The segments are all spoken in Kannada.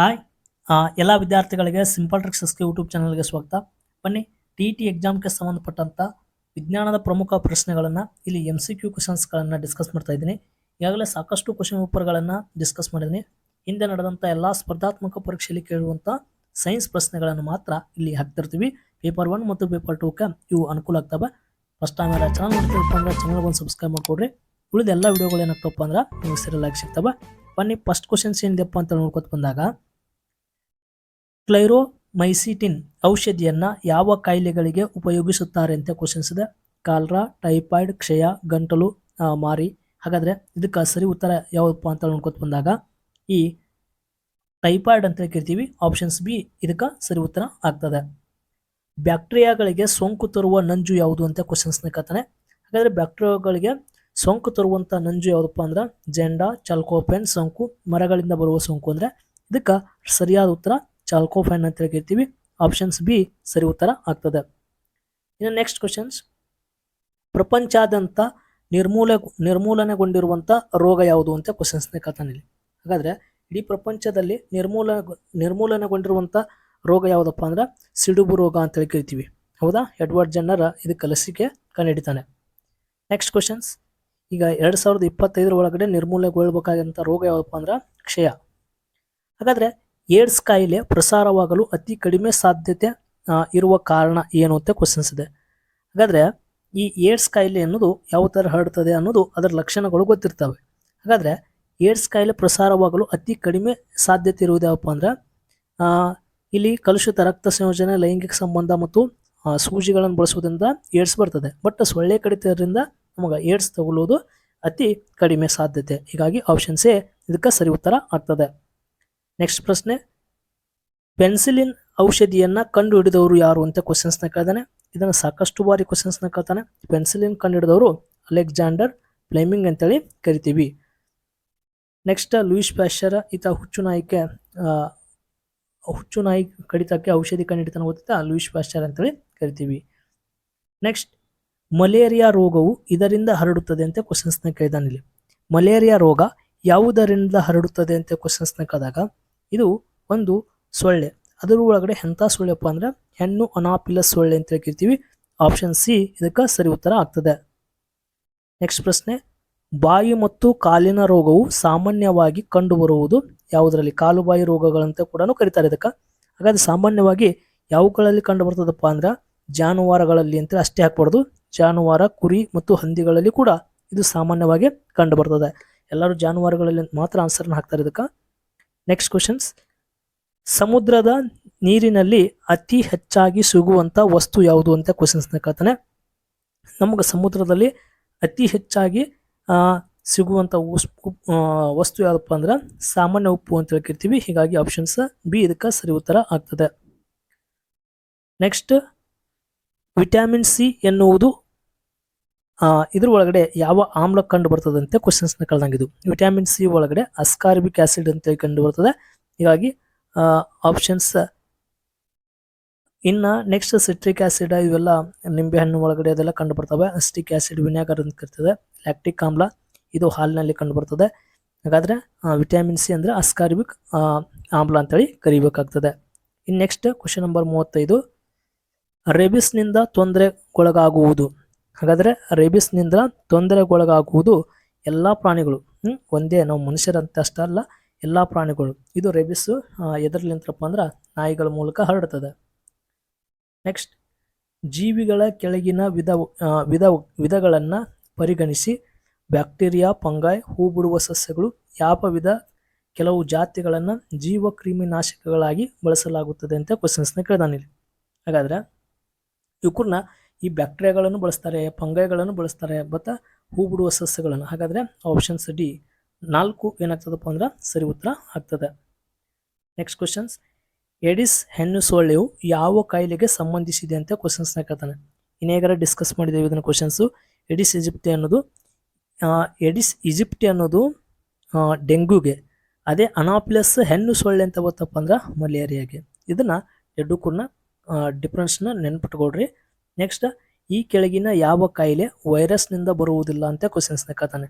ಹಾಯ್. ಎಲ್ಲ ವಿದ್ಯಾರ್ಥಿಗಳಿಗೆ ಸಿಂಪಲ್ ಟ್ರಿಕ್ಸ್ ಎಸ್ಕೆ ಯೂಟ್ಯೂಬ್ ಚಾನಲ್ಗೆ ಸ್ವಾಗತ. ಬನ್ನಿ ಟಿ ಟಿ ಎಕ್ಸಾಮ್ಗೆ ಸಂಬಂಧಪಟ್ಟಂತ ವಿಜ್ಞಾನದ ಪ್ರಮುಖ ಪ್ರಶ್ನೆಗಳನ್ನು, ಇಲ್ಲಿ ಎಂ ಸಿ ಕ್ಯೂ ಕ್ವಶನ್ಸ್ಗಳನ್ನು ಡಿಸ್ಕಸ್ ಮಾಡ್ತಾ ಇದ್ದೀನಿ. ಈಗಾಗಲೇ ಸಾಕಷ್ಟು ಕ್ವಶನ್ ಪೇಪರ್ಗಳನ್ನು ಡಿಸ್ಕಸ್ ಮಾಡಿದ್ದೀನಿ. ಹಿಂದೆ ನಡೆದಂಥ ಎಲ್ಲ ಸ್ಪರ್ಧಾತ್ಮಕ ಪರೀಕ್ಷೆಯಲ್ಲಿ ಕೇಳುವಂಥ ಸೈನ್ಸ್ ಪ್ರಶ್ನೆಗಳನ್ನು ಮಾತ್ರ ಇಲ್ಲಿ ಹಾಕ್ತಿರ್ತೀವಿ. ಪೇಪರ್ ಒನ್ ಮತ್ತು ಪೇಪರ್ ಟೂಕ್ಕೆ ಇವು ಅನುಕೂಲ ಆಗ್ತವೆ. ಫಸ್ಟ್ ಟೈಮ್ ಎಲ್ಲ ಚಾನಲ್ ನೋಡ್ತಿರಪ್ಪ ಅಂದ್ರೆ ಚಾನಲ್ಗೆ ಒಂದು ಸಬ್ಸ್ಕ್ರೈಬ್ ಮಾಡ್ಕೊಡ್ರಿ. ಉಳಿದ ಎಲ್ಲ ವಿಡಿಯೋಗಳು ಏನಾಗ್ತಪ್ಪ ಅಂದ್ರೆ ನಿಮಗೆ ಸರಿಯಲ್ ಆಗಿ ಸಿಗ್ತವೆ. ಬನ್ನಿ ಫಸ್ಟ್ ಕ್ವಶನ್ಸ್ ಏನಿದೆಪ್ಪ ಅಂತ ನೋಡ್ಕೊತ ಬಂದಾಗ ಕ್ಲೈರೋಮೈಸಿಟಿನ್ ಔಷಧಿಯನ್ನ ಯಾವ ಕಾಯಿಲೆಗಳಿಗೆ ಉಪಯೋಗಿಸುತ್ತಾರೆ ಅಂತ ಕ್ವಶನ್ಸ್ ಇದೆ. ಕಾಲ್ರಾ, ಟೈಫಾಯ್ಡ್, ಕ್ಷಯ, ಗಂಟಲು ಮಾರಿ. ಹಾಗಾದ್ರೆ ಇದಕ್ಕೆ ಸರಿ ಉತ್ತರ ಯಾವಪ್ಪ ಅಂತ ನೋಡ್ಕೊತ ಬಂದಾಗ ಈ ಟೈಫಾಯ್ಡ್ ಅಂತ ಕರಿತೀವಿ ಆಪ್ಷನ್ಸ್ ಬಿ ಇದಕ್ಕೆ ಸರಿ ಉತ್ತರ ಆಗ್ತದೆ. ಬ್ಯಾಕ್ಟೀರಿಯಾಗಳಿಗೆ ಸೋಂಕು ತರುವ ನಂಜು ಯಾವುದು ಅಂತ ಕ್ವಶನ್ಸ್ನ ಕತಾನೆ ಹಾಗಾದ್ರೆ ಬ್ಯಾಕ್ಟೀರಿಯಾಗಳಿಗೆ ಸೋಂಕು ತರುವಂಥ ನಂಜು ಯಾವುದಪ್ಪ ಅಂದ್ರೆ ಜೆಂಡಾ, ಚಲ್ಕೋಪೆನ್ ಸೋಂಕು, ಮರಗಳಿಂದ ಬರುವ ಸೋಂಕು ಅಂದರೆ ಇದಕ್ಕೆ ಸರಿಯಾದ ಉತ್ತರ ಚಾಲ್ಕೋಫೆನ್ ಅಂತ ಕರಿತೀವಿ ಆಪ್ಷನ್ಸ್ ಬಿ ಸರಿ ಉತ್ತರ ಆಗ್ತದೆ. ಇನ್ನು ನೆಕ್ಸ್ಟ್ ಕ್ವಶನ್ಸ್ ಪ್ರಪಂಚಾದ್ಯಂತ ನಿರ್ಮೂಲ ನಿರ್ಮೂಲನೆಗೊಂಡಿರುವಂಥ ರೋಗ ಯಾವುದು ಅಂತ ಕ್ವಶನ್ಸ್ನ ಕತಾನಿಲ್ಲಿ ಹಾಗಾದ್ರೆ ಇಡೀ ಪ್ರಪಂಚದಲ್ಲಿ ನಿರ್ಮೂಲ ನಿರ್ಮೂಲನೆಗೊಂಡಿರುವಂಥ ರೋಗ ಯಾವುದಪ್ಪ ಅಂದ್ರೆ ಸಿಡುಬು ರೋಗ ಅಂತೇಳಿ ಕರಿತೀವಿ. ಹೌದಾ? ಎಡ್ವರ್ಡ್ ಜನ್ನರ ಇದಕ್ಕೆ ಲಸಿಕೆ ಕಂಡುಹಿಡಿತಾನೆ. ನೆಕ್ಸ್ಟ್ ಕ್ವಶನ್ಸ್ ಈಗ ಎರಡು ಸಾವಿರದ ಇಪ್ಪತ್ತೈದರ ಒಳಗಡೆ ನಿರ್ಮೂಲನೆಗೊಳ್ಳಬೇಕಾದಂಥ ರೋಗ ಯಾವುದಪ್ಪ ಅಂದ್ರೆ ಕ್ಷಯ. ಹಾಗಾದ್ರೆ ಏಡ್ಸ್ ಕಾಯಿಲೆ ಪ್ರಸಾರವಾಗಲು ಅತಿ ಕಡಿಮೆ ಸಾಧ್ಯತೆ ಇರುವ ಕಾರಣ ಏನು ಅಂತ ಕ್ವಶನ್ಸ್ ಇದೆ. ಹಾಗಾದ್ರೆ ಈ ಏಡ್ಸ್ ಕಾಯಿಲೆ ಅನ್ನೋದು ಯಾವ ಥರ ಹರಡ್ತದೆ ಅನ್ನೋದು ಅದರ ಲಕ್ಷಣಗಳು ಗೊತ್ತಿರ್ತವೆ. ಹಾಗಾದ್ರೆ ಏಡ್ಸ್ ಕಾಯಿಲೆ ಪ್ರಸಾರವಾಗಲು ಅತಿ ಕಡಿಮೆ ಸಾಧ್ಯತೆ ಇರುವುದು ಯಾವಪ್ಪ ಅಂದರೆ ಇಲ್ಲಿ ಕಲುಷಿತ ರಕ್ತ ಸಂಯೋಜನೆ, ಲೈಂಗಿಕ ಸಂಬಂಧ ಮತ್ತು ಸೂಜಿಗಳನ್ನು ಬಳಸುವುದರಿಂದ ಏಡ್ಸ್ ಬರ್ತದೆ. ಬಟ್ ಸೊಳ್ಳೆ ಕಡಿತದಿಂದ ನಮಗೆ ಏಡ್ಸ್ ತಗೊಳ್ಳೋದು ಅತಿ ಕಡಿಮೆ ಸಾಧ್ಯತೆ. ಹೀಗಾಗಿ ಆಪ್ಷನ್ ಇದಕ್ಕೆ ಸರಿ ಉತ್ತರ ಆಗ್ತದೆ. ನೆಕ್ಸ್ಟ್ ಪ್ರಶ್ನೆ. ಪೆನ್ಸಿಲಿನ್ ಔಷಧಿಯನ್ನು ಕಂಡು ಹಿಡಿದವರು ಯಾರು ಅಂತ ಕ್ವಶನ್ಸ್ನ ಕೇಳ್ತಾನೆ ಇದನ್ನು ಸಾಕಷ್ಟು ಬಾರಿ ಕ್ವಶನ್ಸ್ನ ಕೇಳ್ತಾನೆ. ಪೆನ್ಸಿಲಿನ್ ಕಂಡು ಹಿಡಿದವರು ಅಲೆಕ್ಸಾಂಡರ್ ಫ್ಲೈಮಿಂಗ್ ಅಂತೇಳಿ ಕರಿತೀವಿ. ನೆಕ್ಸ್ಟ್ ಲೂಯಿಸ್ ಪ್ಯಾಶರ ಈತ ಹುಚ್ಚು ನಾಯಿಕೆ ಹುಚ್ಚು ನಾಯಿ ಕಡಿತಕ್ಕೆ ಔಷಧಿ ಕಂಡುಹಿಡಿತಾನೆ ಗೊತ್ತಾ ಲೂಯಿಸ್ ಪ್ಯಾಶರ್ ಅಂತೇಳಿ ಕರಿತೀವಿ. ನೆಕ್ಸ್ಟ್ ಮಲೇರಿಯಾ ರೋಗವು ಇದರಿಂದ ಹರಡುತ್ತದೆ ಅಂತ ಕ್ವಶನ್ಸ್ನ ಕೇಳಿದಾನಿಲ್ಲಿ ಮಲೇರಿಯಾ ರೋಗ ಯಾವುದರಿಂದ ಹರಡುತ್ತದೆ ಅಂತ ಕ್ವಶನ್ಸ್ನ ಕೇಳಿದಾಗ ಇದು ಒಂದು ಸೊಳ್ಳೆ. ಅದರ ಒಳಗಡೆ ಎಂಥ ಸೊಳ್ಳೆಪ್ಪ ಅಂದ್ರೆ ಹೆಣ್ಣು ಅನಾಪಿಲಸ್ ಸೊಳ್ಳೆ ಅಂತ ಕರಿತೀವಿ ಆಪ್ಷನ್ ಸಿ ಇದಕ್ಕೆ ಸರಿ ಉತ್ತರ ಆಗ್ತದೆ. ನೆಕ್ಸ್ಟ್ ಪ್ರಶ್ನೆ, ಬಾಯಿ ಮತ್ತು ಕಾಲಿನ ರೋಗವು ಸಾಮಾನ್ಯವಾಗಿ ಕಂಡುಬರುವುದು ಯಾವುದರಲ್ಲಿ? ಕಾಲು ಬಾಯಿ ರೋಗಗಳಂತ ಕೂಡ ಕರೀತಾರೆ ಇದಕ್ಕೆ. ಹಾಗಾದ್ರೆ ಸಾಮಾನ್ಯವಾಗಿ ಯಾವುಗಳಲ್ಲಿ ಕಂಡು ಬರ್ತದಪ್ಪ ಅಂದ್ರೆ ಜಾನುವಾರುಗಳಲ್ಲಿ ಅಂತ ಅಷ್ಟೇ ಹಾಕ್ಬಾರ್ದು. ಜಾನುವಾರ, ಕುರಿ ಮತ್ತು ಹಂದಿಗಳಲ್ಲಿ ಕೂಡ ಇದು ಸಾಮಾನ್ಯವಾಗಿ ಕಂಡು ಬರ್ತದೆ ಎಲ್ಲರೂ ಜಾನುವಾರುಗಳಲ್ಲಿ ಮಾತ್ರ ಆನ್ಸರ್ನ ಹಾಕ್ತಾರೆ ಇದಕ್ಕೆ. ನೆಕ್ಸ್ಟ್ ಕ್ವಶನ್ಸ್ ಸಮುದ್ರದ ನೀರಿನಲ್ಲಿ ಅತಿ ಹೆಚ್ಚಾಗಿ ಸಿಗುವಂಥ ವಸ್ತು ಯಾವುದು ಅಂತ ಕ್ವಶನ್ಸ್ನ ಕೇಳ್ತಾನೆ. ನಮಗೆ ಸಮುದ್ರದಲ್ಲಿ ಅತಿ ಹೆಚ್ಚಾಗಿ ಸಿಗುವಂಥ ವಸ್ತು ಯಾವುದಪ್ಪ ಅಂದ್ರೆ ಸಾಮಾನ್ಯ ಉಪ್ಪು ಅಂತ ಹೇಳ್ಕಿರ್ತೀವಿ. ಹೀಗಾಗಿ ಆಪ್ಷನ್ಸ್ ಬಿ ಇದಕ್ಕೆ ಸರಿ ಉತ್ತರ ಆಗ್ತದೆ. ನೆಕ್ಸ್ಟ್ ವಿಟಮಿನ್ ಸಿ ಎನ್ನುವುದು ಇದ್ರ ಒಳಗಡೆ ಯಾವ ಆಮ್ಲ ಕಂಡು ಬರ್ತದಂತೆ ಕ್ವಶನ್ಸ್ನ ಕಳೆದಂಗಿದು ವಿಟಮಿನ್ ಸಿ ಒಳಗಡೆ ಅಸ್ಕಾರ್ಬಿಕ್ ಆಸಿಡ್ ಅಂತ ಕಂಡು ಬರ್ತದೆ ಹೀಗಾಗಿ ಆಪ್ಷನ್ಸ್ ಇನ್ನ ನೆಕ್ಸ್ಟ್ ಸಿಟ್ರಿಕ್ ಆಸಿಡ್ ಇವೆಲ್ಲ ನಿಂಬೆ ಹಣ್ಣು ಒಳಗಡೆ ಅದೆಲ್ಲ ಕಂಡು ಬರ್ತವೆ ಅಸ್ಟಿಕ್ ಆಸಿಡ್ ವಿನೆಗರ್ ಅಂತ ಕರಿತದೆ. ಲ್ಯಾಕ್ಟಿಕ್ ಆಮ್ಲ ಇದು ಹಾಲಿನಲ್ಲಿ ಕಂಡು ಬರ್ತದೆ ಹಾಗಾದ್ರೆ ವಿಟಮಿನ್ ಸಿ ಅಂದ್ರೆ ಅಸ್ಕಾರ್ಬಿಕ್ ಆಮ್ಲ ಅಂತೇಳಿ ಕರಿಬೇಕಾಗ್ತದೆ. ಇನ್ನು ನೆಕ್ಸ್ಟ್ ಕ್ವಶನ್ ನಂಬರ್ ಮೂವತ್ತೈದು. ರೇಬಿಸ್ನಿಂದ ತೊಂದರೆಗೊಳಗಾಗುವುದು ಹಾಗಾದ್ರೆ ರೇಬಿಸ್ನಿಂದ ತೊಂದರೆಗೊಳಗಾಗುವುದು ಎಲ್ಲ ಪ್ರಾಣಿಗಳು? ಒಂದೇ ನಾವು ಮನುಷ್ಯರಂತ ಅಷ್ಟೇ ಅಲ್ಲ, ಎಲ್ಲ ಪ್ರಾಣಿಗಳು. ಇದು ರೇಬಿಸ್ ಎದರ್ಲಿಂತಪ್ಪ ಅಂದ್ರೆ ನಾಯಿಗಳ ಮೂಲಕ ಹರಡುತ್ತದೆ ನೆಕ್ಸ್ಟ್, ಜೀವಿಗಳ ಕೆಳಗಿನ ವಿಧ ವಿಧ, ವಿಧಗಳನ್ನು ಪರಿಗಣಿಸಿ ಬ್ಯಾಕ್ಟೀರಿಯಾ ಪಂಗಾಯ್ ಹೂ ಬಿಡುವ ಸಸ್ಯಗಳು ಯಾವ ವಿಧ, ಕೆಲವು ಜಾತಿಗಳನ್ನು ಜೀವ ಕ್ರಿಮಿನಾಶಕಗಳಾಗಿ ಬಳಸಲಾಗುತ್ತದೆ ಅಂತ ಕ್ವಶನ್ಸ್ನ ಕೇಳ್ದಾನಿಲ್ಲಿ ಹಾಗಾದ್ರೆ, ಇವ್ಕೂರ್ನ ಈ ಬ್ಯಾಕ್ಟೀರಿಯಾಗಳನ್ನು ಬಳಸ್ತಾರೆ, ಫಂಗೈಗಳನ್ನು ಬಳಸ್ತಾರೆ ಮತ್ತು ಹೂ ಬಿಡುವ ಸಸ್ಯಗಳನ್ನು. ಹಾಗಾದ್ರೆ ಆಪ್ಷನ್ಸ್ ಡಿ, ನಾಲ್ಕು ಏನಾಗ್ತದಪ್ಪ ಅಂದ್ರೆ ಸರಿ ಉತ್ತರ ಆಗ್ತದೆ. ನೆಕ್ಸ್ಟ್ ಕ್ವಶನ್ಸ್ ಎಡಿಸ್ ಹೆಣ್ಣು ಸೊಳ್ಳೆಯು ಯಾವ ಕಾಯಿಲೆಗೆ ಸಂಬಂಧಿಸಿದೆ ಅಂತ ಕ್ವಶನ್ಸ್ನ ಕೇಳ್ತಾನೆ. ಇನ್ನೇಗಾರ ಡಿಸ್ಕಸ್ ಮಾಡಿದ್ದೇವೆ ಇದನ್ನು ಕ್ವಶನ್ಸು ಎಡಿಸ್ ಇಜಿಪ್ಟಿ ಅನ್ನೋದು ಎಡಿಸ್ ಇಜಿಪ್ಟಿ ಅನ್ನೋದು ಡೆಂಗ್ಯೂಗೆ ಅದೇ ಅನಾಪ್ಲಸ್ ಹೆಣ್ಣು ಸೊಳ್ಳೆ ಅಂತ ಗೊತ್ತಪ್ಪ ಅಂದ್ರೆ ಮಲೇರಿಯಾಗೆ. ಇದನ್ನ ಎರಡು ಕೂಡ ಡಿಫ್ರೆನ್ಸ್ನ ನೆನ್ಪಿಟ್ಕೊಡ್ರಿ ನೆಕ್ಸ್ಟ್ ಈ ಕೆಳಗಿನ ಯಾವ ಕಾಯಿಲೆ ವೈರಸ್ನಿಂದ ಬರುವುದಿಲ್ಲ ಅಂತ ಕ್ವಶನ್ಸ್ನ ಕೇಳ್ತಾನೆ.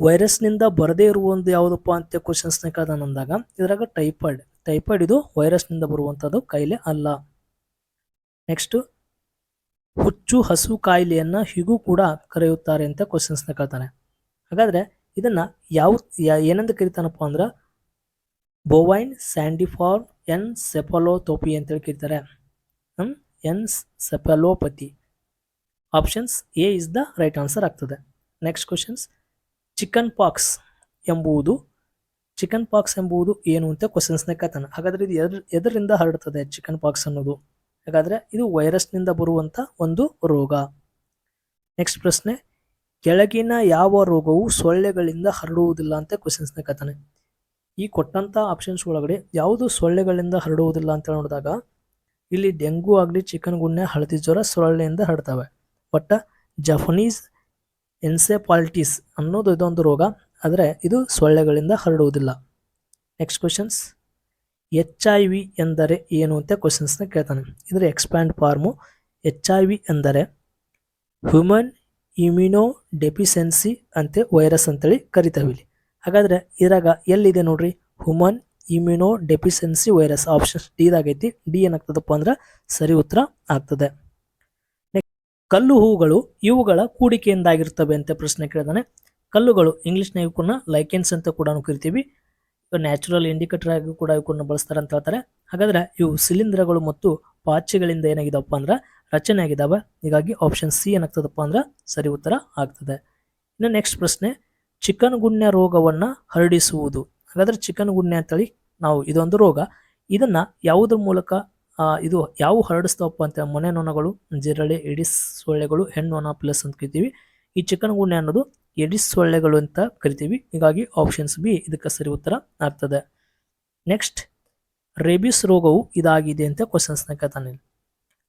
ವೈರಸ್ನಿಂದ ಬರದೇ ಇರುವಂದು ಯಾವುದಪ್ಪ ಅಂತ ಕ್ವಶನ್ಸ್ನ ಕೇಳ್ತಾನೆ ಅಂದಾಗ, ಇದ್ರಾಗ ಟೈಫಾಯ್ಡ್ ಟೈಫಾಯ್ಡ್ ಇದು ವೈರಸ್ನಿಂದ ಬರುವಂಥದ್ದು ಕಾಯಿಲೆ ಅಲ್ಲ. ನೆಕ್ಸ್ಟ್ ಹುಚ್ಚು ಹಸು ಕಾಯಿಲೆಯನ್ನು ಹೀಗೂ ಕೂಡ ಕರೆಯುತ್ತಾರೆ ಅಂತ ಕ್ವಶನ್ಸ್ನ ಕೇಳ್ತಾನೆ. ಹಾಗಾದ್ರೆ ಇದನ್ನು ಯಾವ ಏನಂತ ಕರಿತಾನಪ್ಪ ಅಂದ್ರೆ ಬೋವೈನ್ ಸ್ಯಾಂಡಿಫಾರ್ ಎನ್ ಸೆಫಲೋಥೋಪಿ ಅಂತೇಳಿ ಕರೀತಾರೆ. Encephalopathy options A is the right answer ಆಗ್ತದೆ. Next questions. ಚಿಕನ್ ಪಾಕ್ಸ್ ಎಂಬುವುದು, ಚಿಕನ್ ಪಾಕ್ಸ್ ಎಂಬುದು ಏನು ಅಂತ ಕ್ವಶನ್ಸ್ನ ಕೇಳ್ತಾನೆ ಹಾಗಾದ್ರೆ ಇದು ಎದ್ರ ಎದರಿಂದ ಹರಡುತ್ತದೆ ಚಿಕನ್ ಪಾಕ್ಸ್ ಅನ್ನೋದು? ಹಾಗಾದ್ರೆ ಇದು ವೈರಸ್ನಿಂದ ಬರುವಂಥ ಒಂದು ರೋಗ. ನೆಕ್ಸ್ಟ್ ಪ್ರಶ್ನೆ. ಕೆಳಗಿನ ಯಾವ ರೋಗವು ಸೊಳ್ಳೆಗಳಿಂದ ಹರಡುವುದಿಲ್ಲ ಅಂತ ಕ್ವಶನ್ಸ್ನ ಕೇಳ್ತಾನೆ ಈ ಕೊಟ್ಟಂಥ ಆಪ್ಷನ್ಸ್ ಒಳಗಡೆ ಯಾವುದು ಸೊಳ್ಳೆಗಳಿಂದ ಹರಡುವುದಿಲ್ಲ ಅಂತ ನೋಡಿದಾಗ ಇಲ್ಲಿ ಡೆಂಗು ಆಗಲಿ, ಚಿಕನ್ ಗುಣ್ಯ ಹಳದಿ ಜ್ವರ ಸೊಳ್ಳೆಯಿಂದ ಹರಡ್ತವೆ. ಬಟ್ ಜಫನೀಸ್ ಎನ್ಸೆಪಾಲಿಟಿಸ್ ಅನ್ನೋದು ಇದೊಂದು ರೋಗ. ಆದರೆ ಇದು ಸೊಳ್ಳೆಗಳಿಂದ ಹರಡುವುದಿಲ್ಲ. Next questions H I V ಎಂದರೆ ಏನು ಅಂತ ಕ್ವಶನ್ಸ್ನ ಕೇಳ್ತಾನೆ. ಇದರ expand form H I V ಎಂದರೆ ಹ್ಯೂಮನ್ ಇಮ್ಯುನೋ ಡೆಫಿಷಿಯನ್ಸಿ ಅಂತೆ ವೈರಸ್ ಅಂತೇಳಿ ಕರಿತೇವೆ ಇಲ್ಲಿ. ಹಾಗಾದ್ರೆ ಇದ್ರಾಗ ಎಲ್ಲಿದೆ ನೋಡ್ರಿ? Human immunodeficiency virus option D ದಾಗೈತಿ. D ಏನಾಗ್ತದಪ್ಪ ಅಂದ್ರೆ ಸರಿ ಉತ್ತರ ಆಗ್ತದೆ. ಕಲ್ಲು ಹೂಗಳು ಇವುಗಳ ಕೂಡಿಕೆಯಿಂದಾಗಿರ್ತವೆ ಅಂತ ಪ್ರಶ್ನೆ ಕೇಳಿದಾನೆ. ಕಲ್ಲುಗಳು ಇಂಗ್ಲೀಷ್ನಾಗ ಕೂಡ ಲೈಕೆನ್ಸ್ ಅಂತ ಕೂಡ ಕರಿತೀವಿ. ನ್ಯಾಚುರಲ್ ಇಂಡಿಕೇಟರ್ ಆಗಿ ಕೂಡ ಇವಕ್ಕನ್ನ ಬಳಸ್ತಾರೆ ಅಂತ ಹೇಳ್ತಾರೆ. ಹಾಗಾದ್ರೆ ಇವು ಶಿಲೀಂಧ್ರಗಳು ಮತ್ತು ಪಾಚಿಗಳಿಂದ ಏನಾಗಿದಪ್ಪ ಅಂದ್ರೆ ರಚನೆ ಆಗಿದ್ದಾವೆ ಹೀಗಾಗಿ ಆಪ್ಷನ್ ಸಿ ಏನಾಗ್ತದಪ್ಪ ಅಂದ್ರೆ ಸರಿ ಉತ್ತರ ಆಗ್ತದೆ. ಇನ್ನು ನೆಕ್ಸ್ಟ್ ಪ್ರಶ್ನೆ ಚಿಕನ್ ರೋಗವನ್ನು ರೋಗವನ್ನ ಹರಡಿಸುವುದು. ಹಾಗಾದ್ರೆ ಚಿಕನ್ ಗುಣ್ಯ ಅಂತೇಳಿ ನಾವು ಇದೊಂದು ರೋಗ. ಇದನ್ನ ಯಾವುದ್ರ ಮೂಲಕ ಇದು ಯಾವ ಹರಡಿಸ್ತಾವಪ್ಪ ಅಂತ ಮೊನೆ ನೊಣಗಳು, ಜಿರಳೆ, ಎಡಿಸ್ ಸೊಳ್ಳೆಗಳು, ಹೆಣ್ಣು ನೊಣ ಪ್ಲಸ್ ಅಂತ ಕರಿತೀವಿ. ಈ ಚಿಕನ್ ಗುಣ್ಯ ಅನ್ನೋದು ಎಡಿಸ್ ಸೊಳ್ಳೆಗಳು ಅಂತ ಕರಿತೀವಿ. ಹೀಗಾಗಿ ಆಪ್ಷನ್ಸ್ ಬಿ ಇದಕ್ಕೆ ಸರಿ ಉತ್ತರ ಆಗ್ತದೆ. ನೆಕ್ಸ್ಟ್ ರೇಬಿಸ್ ರೋಗವು ಇದಾಗಿದೆ ಅಂತ ಕ್ವಶನ್ಸ್ನ ಕೇಳ್ತಾನೆ.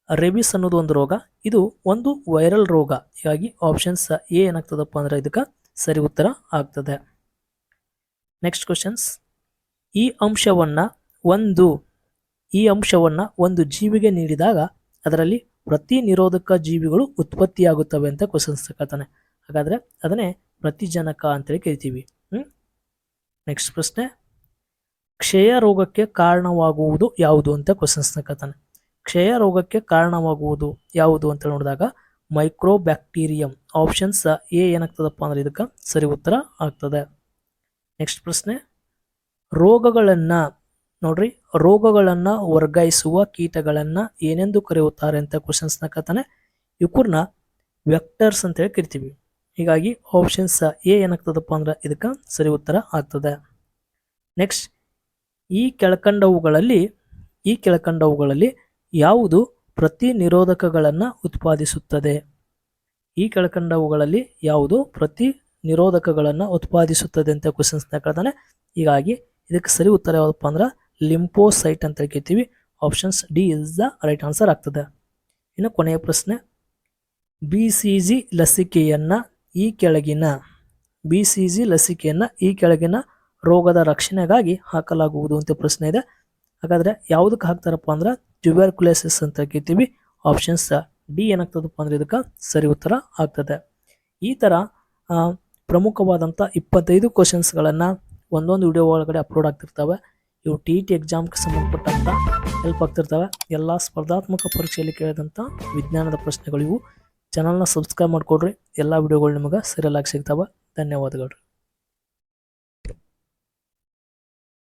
ರೇಬಿಸ್ ಅನ್ನೋದು ಒಂದು ರೋಗ, ಇದು ಒಂದು ವೈರಲ್ ರೋಗ. ಹೀಗಾಗಿ ಆಪ್ಷನ್ಸ್ ಏನಾಗ್ತದಪ್ಪ ಅಂದ್ರೆ ಇದಕ್ಕೆ ಸರಿ ಉತ್ತರ ಆಗ್ತದೆ. ನೆಕ್ಸ್ಟ್ ಕ್ವಶನ್ಸ್ ಈ ಅಂಶವನ್ನು ಒಂದು, ಈ ಅಂಶವನ್ನು ಒಂದು ಜೀವಿಗೆ ನೀಡಿದಾಗ ಅದರಲ್ಲಿ ಪ್ರತಿ ನಿರೋಧಕ ಜೀವಿಗಳು ಉತ್ಪತ್ತಿಯಾಗುತ್ತವೆ ಅಂತ ಕ್ವಶನ್ಸ್ ಕೇಳ್ತಾನೆ ಹಾಗಾದ್ರೆ ಅದನ್ನೇ ಪ್ರತಿಜನಕ ಅಂತೇಳಿ ಕರಿತೀವಿ. ನೆಕ್ಸ್ಟ್ ಪ್ರಶ್ನೆ. ಕ್ಷಯ ರೋಗಕ್ಕೆ ಕಾರಣವಾಗುವುದು ಯಾವುದು ಅಂತ ಕ್ವಶನ್ಸ್ ಕೇಳ್ತಾನೆ ಕ್ಷಯ ರೋಗಕ್ಕೆ ಕಾರಣವಾಗುವುದು ಯಾವುದು ಅಂತ ನೋಡಿದಾಗ ಮೈಕ್ರೋ ಬ್ಯಾಕ್ಟೀರಿಯಂ ಆಪ್ಷನ್ಸ್ ಎ ಏನಾಗ್ತದಪ್ಪ ಅಂದ್ರೆ ಇದಕ್ಕೆ ಸರಿ ಉತ್ತರ ಆಗ್ತದೆ. ನೆಕ್ಸ್ಟ್ ಪ್ರಶ್ನೆ. ರೋಗಗಳನ್ನು, ನೋಡ್ರಿ, ರೋಗಗಳನ್ನು ವರ್ಗಾಯಿಸುವ ಕೀಟಗಳನ್ನು ಏನೆಂದು ಕರೆಯುತ್ತಾರೆ ಅಂತ ಕ್ವಶನ್ಸ್ನ ಕೇಳ್ತಾನೆ ಇವ್ಕೂರ್ನ ವೆಕ್ಟರ್ಸ್ ಅಂತ ಹೇಳಿ ಕರಿತೀವಿ. ಹೀಗಾಗಿ ಆಪ್ಷನ್ಸ್ ಎ ಏನಾಗ್ತದಪ್ಪ ಅಂದ್ರೆ ಇದಕ್ಕೆ ಸರಿ ಉತ್ತರ ಆಗ್ತದೆ. ನೆಕ್ಸ್ಟ್ ಈ ಕೆಳಕಂಡವುಗಳಲ್ಲಿ ಈ ಕೆಳಕಂಡವುಗಳಲ್ಲಿ ಯಾವುದು ಪ್ರತಿ ನಿರೋಧಕಗಳನ್ನು ಉತ್ಪಾದಿಸುತ್ತದೆ? ಈ ಕೆಳಕಂಡವುಗಳಲ್ಲಿ ಯಾವುದು ಪ್ರತಿ ನಿರೋಧಕಗಳನ್ನು ಉತ್ಪಾದಿಸುತ್ತದೆ ಅಂತ ಕ್ವಶನ್ಸ್ನ ಕೇಳ್ತಾನೆ ಹೀಗಾಗಿ ಇದಕ್ಕೆ ಸರಿ ಉತ್ತರ ಯಾವುದಪ್ಪ ಅಂದ್ರೆ ಲಿಂಪೋಸೈಟ್ ಅಂತ ಕೇಳ್ತೀವಿ. Options D is the right answer ಆಗ್ತದೆ. ಇನ್ನು ಕೊನೆಯ ಪ್ರಶ್ನೆ ಬಿ ಸಿ ಜಿ ಲಸಿಕೆಯನ್ನು ಈ ಕೆಳಗಿನ ಬಿ ಸಿ ಜಿ ಲಸಿಕೆಯನ್ನು ಈ ಕೆಳಗಿನ ರೋಗದ ರಕ್ಷಣೆಗಾಗಿ ಹಾಕಲಾಗುವುದು ಅಂತ ಪ್ರಶ್ನೆ ಇದೆ. ಹಾಗಾದ್ರೆ ಯಾವುದಕ್ಕೆ ಹಾಕ್ತಾರಪ್ಪ ಅಂದ್ರೆ ಟ್ಯೂಬರ್ಕುಲೋಸಿಸ್ ಅಂತ ಕೇಳ್ತೀವಿ. ಆಪ್ಷನ್ಸ್ ಡಿ ಏನಾಗ್ತದಪ್ಪ ಅಂದ್ರೆ ಇದಕ್ಕೆ ಸರಿ ಉತ್ತರ ಆಗ್ತದೆ. ಈ ಥರ ಪ್ರಮುಖವಾದಂಥ ಇಪ್ಪತ್ತೈದು ಕ್ವಶನ್ಸ್ಗಳನ್ನು ಒಂದೊಂದು ವಿಡಿಯೋ ಒಳಗಡೆ ಅಪ್ಲೋಡ್ ಆಗ್ತಿರ್ತವೆ. ಇವು ಟಿ ಟಿ ಎಕ್ಸಾಮ್ಗೆ ಸಂಬಂಧಪಟ್ಟಂಥ ಹೆಲ್ಪ್ ಆಗ್ತಿರ್ತವೆ. ಎಲ್ಲ ಸ್ಪರ್ಧಾತ್ಮಕ ಪರೀಕ್ಷೆಯಲ್ಲಿ ಕೇಳಿದಂಥ ವಿಜ್ಞಾನದ ಪ್ರಶ್ನೆಗಳಿವು. ಚಾನಲ್ನ ಸಬ್ಸ್ಕ್ರೈಬ್ ಮಾಡಿಕೊಡ್ರಿ. ಎಲ್ಲ ವಿಡಿಯೋಗಳು ನಿಮಗೆ ಸರಿಯಲ್ಲಾಗಿ ಸಿಗ್ತಾವೆ. ಧನ್ಯವಾದಗಳು.